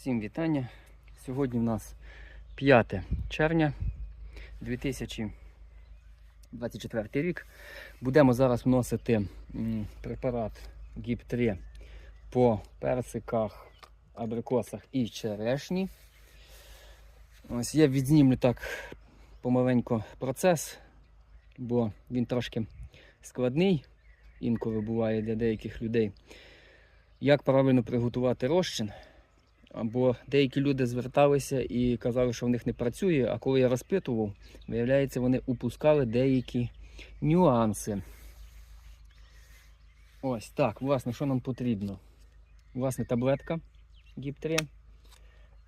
Всім вітання. Сьогодні у нас 5 червня 2024 рік. Будемо зараз вносити препарат ГІП-3 по персиках, абрикосах і черешні. Ось я відзнімлю так помаленько процес, бо він трошки складний, інколи буває для деяких людей. Як правильно приготувати розчин? Або деякі люди зверталися і казали, що в них не працює, а коли я розпитував, виявляється, вони упускали деякі нюанси. Ось так, власне, що нам потрібно? Власне, таблетка ГІП-3,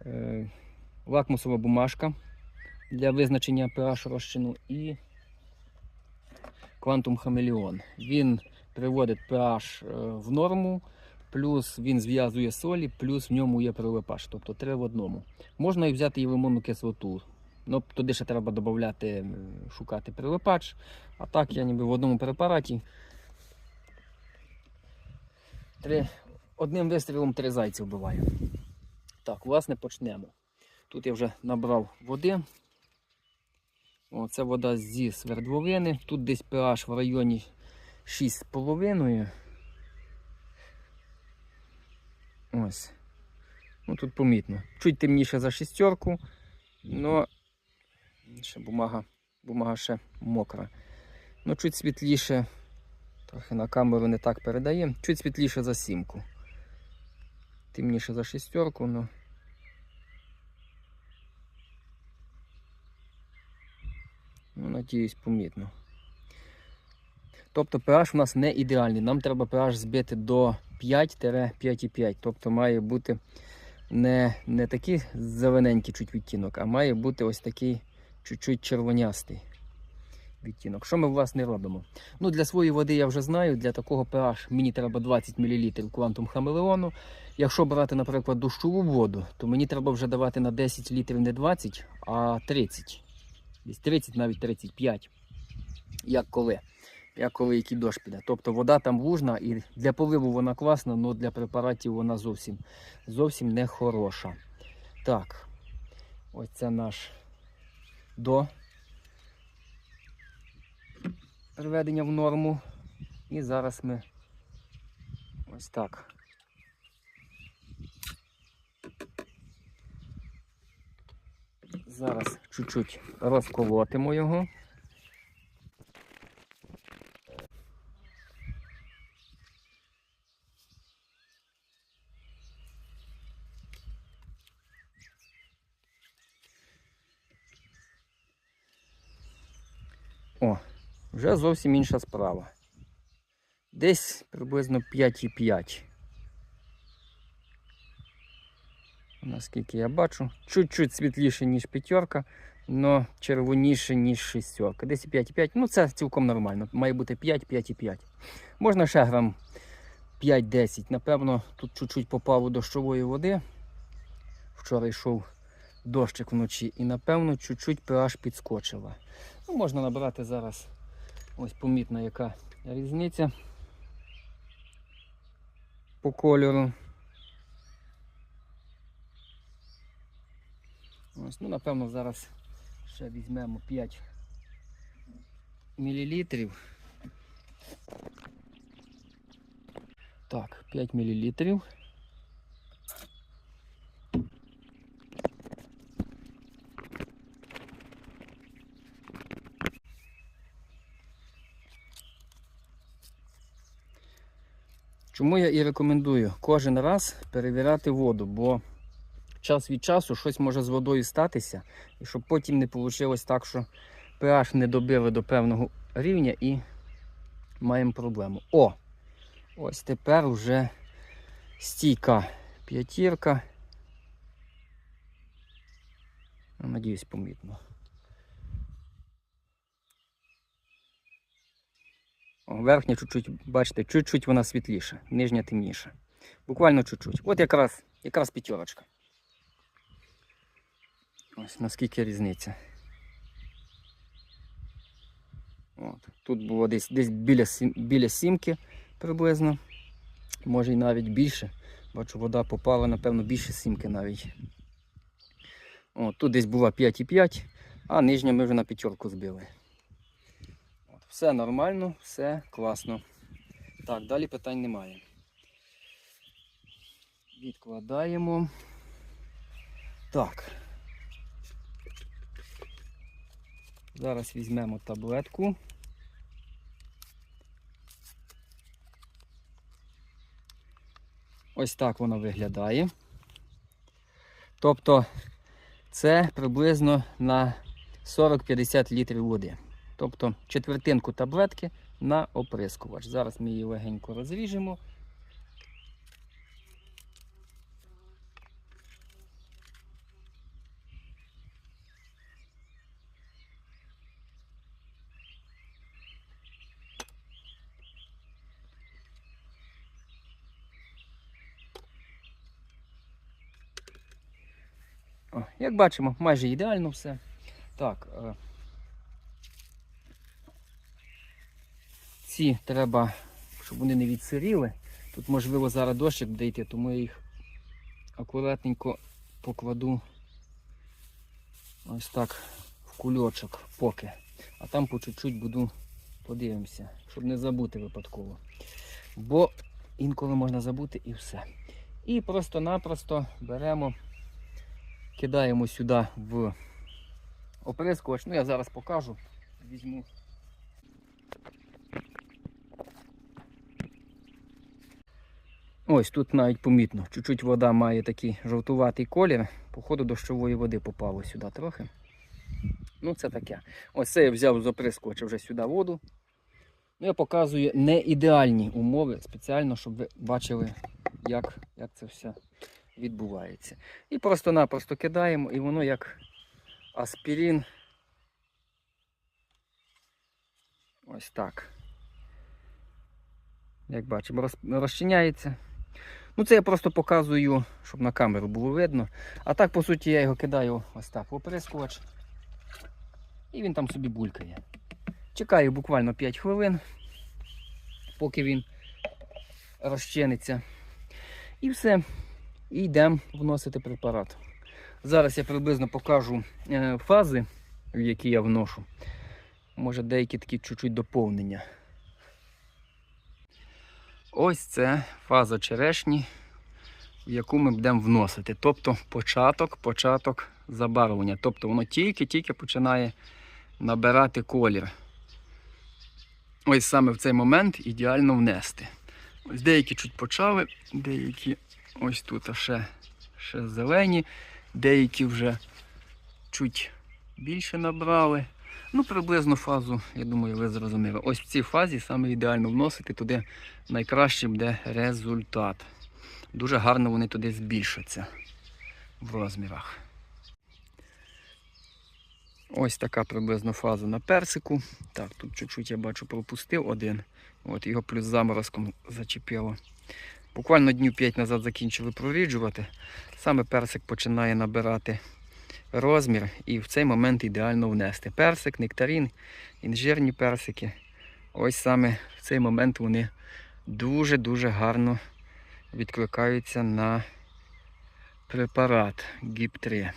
е, лакмусова бумажка для визначення pH розчину і квантум хамелеон. Він приводить pH е, в норму плюс він зв'язує солі, плюс в ньому є прилипач, тобто три в одному. Можна і взяти і лимонну кислоту. Ну, туди ще треба додати, шукати прилипач. А так я ніби в одному препараті. Три, одним вистрілом три зайці вбиваю. Так, власне, почнемо. Тут я вже набрав води. О, це вода зі свердловини. Тут десь pH в районі 6,5. Ось. Ну тут помітно. Чуть темніше за шістерку, але ще бумага, бумага ще мокра. Ну, чуть світліше, трохи на камеру не так передає, чуть світліше за сімку. Темніше за шістерку, ну. Ну, надіюсь, помітно. Тобто pH у нас не ідеальний. Нам треба pH збити до 5-5,5. Тобто має бути не, не такий зелененький чуть відтінок, а має бути ось такий чуть-чуть червонястий відтінок. Що ми власне робимо? Ну, Для своєї води я вже знаю, для такого pH мені треба 20 мл квантум хамелеону. Якщо брати, наприклад, дощову воду, то мені треба вже давати на 10 літрів не 20, а 30. Десь 30, навіть 35. Як коли як коли який дощ піде. Тобто вода там лужна і для поливу вона класна, але для препаратів вона зовсім зовсім не хороша. Так, ось це наш до приведення в норму. І зараз ми ось так. Зараз чуть-чуть розколотимо його. О, вже зовсім інша справа. Десь приблизно 5,5. Наскільки я бачу, чуть-чуть світліше, ніж п'ятерка, але червоніше, ніж шістерка. Десь 5,5. Ну це цілком нормально. Має бути 5-5,5. Можна ще грам 5-10. Напевно, тут чуть-чуть попало дощової води. Вчора йшов дощик вночі і напевно чуть-чуть pH підскочила. Ну, можна набрати зараз ось помітна яка різниця по кольору. Ось, ну, напевно, зараз ще візьмемо 5 мл. Так, 5 мл. Чому я і рекомендую кожен раз перевіряти воду, бо час від часу щось може з водою статися, і щоб потім не вийшло так, що pH не добили до певного рівня і маємо проблему. О! Ось тепер вже стійка п'ятірка. Ну, Надіюсь, помітно. Верхня чуть-чуть, бачите, чуть-чуть вона світліша, нижня темніша. Буквально чуть-чуть. От якраз, якраз п'ятерочка. Ось наскільки різниця. От. Тут було десь десь біля, біля сімки приблизно. Може і навіть більше. Бачу, вода попала, напевно, більше сімки навіть. О, тут десь була 5,5, а нижня ми вже на п'ятерку збили. Все нормально, все класно. Так, далі питань немає. Відкладаємо. Так. Зараз візьмемо таблетку. Ось так воно виглядає. Тобто це приблизно на 40-50 літрів води. Тобто четвертинку таблетки на оприскувач. Зараз ми її легенько розріжемо. О, як бачимо, майже ідеально все. Так. Ці треба, щоб вони не відсиріли. Тут, можливо, зараз дощик буде йти, тому я їх акуратненько покладу ось так в кульочок поки. А там по чуть-чуть буду подивимося, щоб не забути випадково. Бо інколи можна забути і все. І просто-напросто беремо кидаємо сюди в оприскувач. Ну я зараз покажу. Візьму. Ось тут навіть помітно. Чуть-чуть вода має такий жовтуватий колір. Походу дощової води попало сюди трохи. Ну, це таке. Ось це я взяв з оприскувача вже сюди воду. Ну, я показую не ідеальні умови спеціально, щоб ви бачили, як, як це все відбувається. І просто-напросто кидаємо, і воно як аспірин. Ось так. Як бачимо, розчиняється. Ну це я просто показую, щоб на камеру було видно. А так, по суті, я його кидаю ось так в оприскувач. І він там собі булькає. Чекаю буквально 5 хвилин, поки він розчиниться. І все. І йдемо вносити препарат. Зараз я приблизно покажу е, фази, в які я вношу. Може деякі такі чуть-чуть доповнення. Ось це фаза черешні, в яку ми будемо вносити. Тобто початок, початок забарвлення. Тобто воно тільки-тільки починає набирати колір. Ось саме в цей момент ідеально внести. Ось деякі чуть почали, деякі ось тут ще, ще зелені, деякі вже чуть більше набрали. Ну, приблизно фазу, я думаю, ви зрозуміли. Ось в цій фазі саме ідеально вносити туди найкраще буде результат. Дуже гарно вони туди збільшаться в розмірах. Ось така приблизно фаза на персику. Так, тут чуть-чуть я бачу пропустив один. От його плюс заморозком зачепило. Буквально днів 5 назад закінчили проріджувати. Саме персик починає набирати розмір і в цей момент ідеально внести. Персик, нектарин, інжирні персики. Ось саме в цей момент вони дуже-дуже гарно відкликаються на препарат ГІП-3.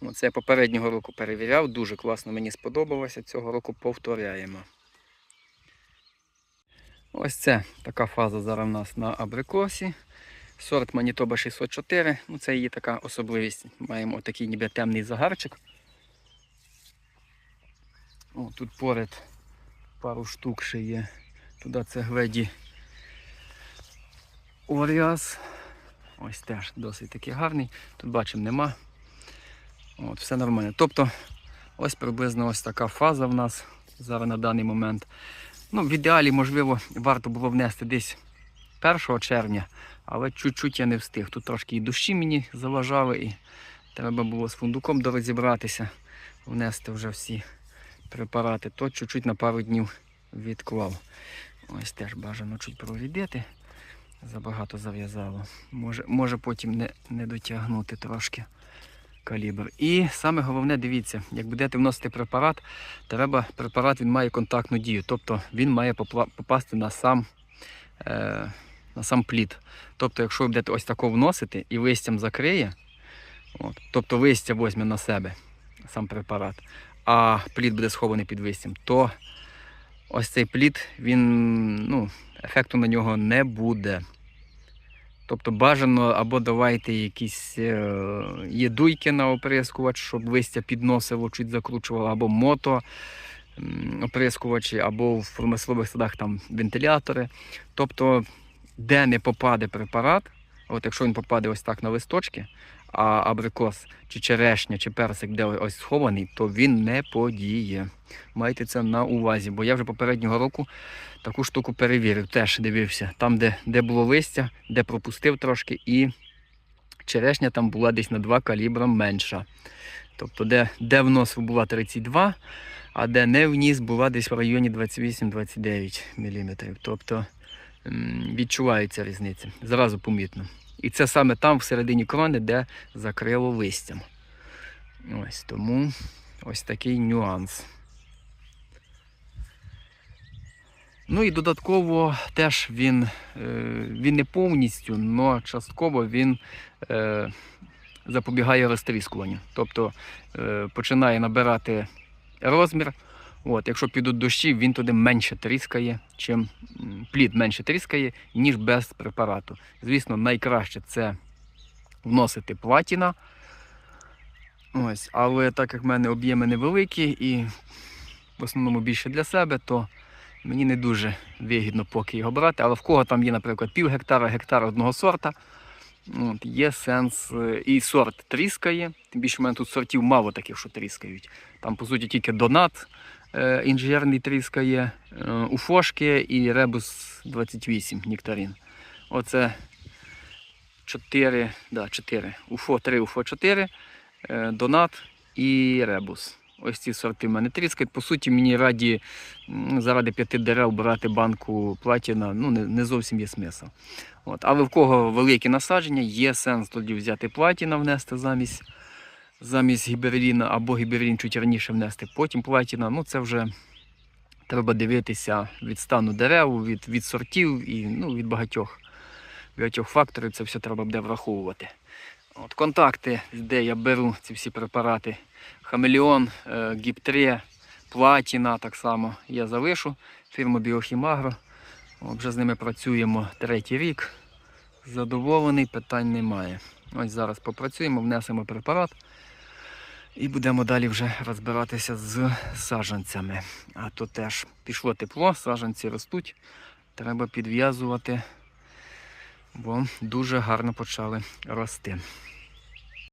Оце я попереднього року перевіряв, дуже класно мені сподобалося. Цього року повторяємо. Ось це така фаза зараз у нас на абрикосі. Сорт Манітоба 604. Ну, це її така особливість. Маємо такий ніби темний загарчик. О, тут поряд пару штук ще є. Туди це гледі Оріас. Ось теж досить такий гарний. Тут бачимо нема. От, Все нормально. Тобто ось приблизно ось така фаза в нас зараз на даний момент. Ну, В ідеалі, можливо, варто було внести десь 1 червня, але чуть-чуть я не встиг. Тут трошки і дощі мені заважали, і треба було з фундуком дорозібратися, внести вже всі препарати, то чуть-чуть на пару днів відклав. Ось теж бажано чуть прорідити. Забагато зав'язало. Може, може потім не, не дотягнути трошки калібр. І саме головне, дивіться, як будете вносити препарат, треба препарат він має контактну дію. Тобто він має попасти на сам, е, на сам плід. Тобто, якщо ви будете ось тако вносити і листям закриє, от, тобто листя візьме на себе сам препарат, а плід буде схований під листям, то ось цей плід, він, ну, ефекту на нього не буде. Тобто бажано або давайте якісь е, є дуйки на оприскувач, щоб листя підносило, чуть закручувало, або мото оприскувачі, або в промислових садах там вентилятори. Тобто, де не попаде препарат, от якщо він попаде ось так на листочки, а абрикос, чи черешня, чи персик, де ось схований, то він не подіє. Майте це на увазі, бо я вже попереднього року таку штуку перевірив, теж дивився. Там, де, де було листя, де пропустив трошки, і черешня там була десь на 2 калібра менша. Тобто, де, де внос була 32, а де не вніс була десь в районі 28-29 мм. Тобто відчувається різниця. Зразу помітно. І це саме там, всередині крони, де закрило листям. Ось тому ось такий нюанс. Ну і додатково теж він, е, він не повністю, але частково він е, запобігає розтріскуванню. Тобто е, починає набирати розмір. От, якщо підуть дощі, він туди менше тріскає, чим плід менше тріскає, ніж без препарату. Звісно, найкраще це вносити платіна. Ось, але так як в мене об'єми невеликі і в основному більше для себе, то мені не дуже вигідно поки його брати. Але в кого там є, наприклад, пів гектара, гектар одного сорта, от, є сенс. е, І сорт тріскає. Тим більше в мене тут сортів мало таких, що тріскають. Там, по суті, тільки донат е, інженерний тріскає, е, уфошки і ребус 28 нектарин. Оце 4, да, 4. Уфо 3, Уфо 4, е, донат і ребус. Ось ці сорти в мене тріскають. По суті, мені раді заради п'яти дерев брати банку платіна, ну не, не зовсім є смисл. От. Але в кого великі насадження, є сенс тоді взяти платіна, внести замість, замість гіберліна, або гіберлін чуть раніше внести, потім платіна. Ну це вже треба дивитися від стану дерев, від, від сортів і ну, від багатьох, багатьох факторів. Це все треба буде враховувати. От, контакти, де я беру ці всі препарати. Хамелеон, е, Гіп-3, Платіна так само я залишу. Фірма Біохімагро. Вже з ними працюємо третій рік. Задоволений, питань немає. Ось зараз попрацюємо, внесемо препарат і будемо далі вже розбиратися з саджанцями. А то теж пішло тепло, саджанці ростуть. Треба підв'язувати, бо дуже гарно почали рости.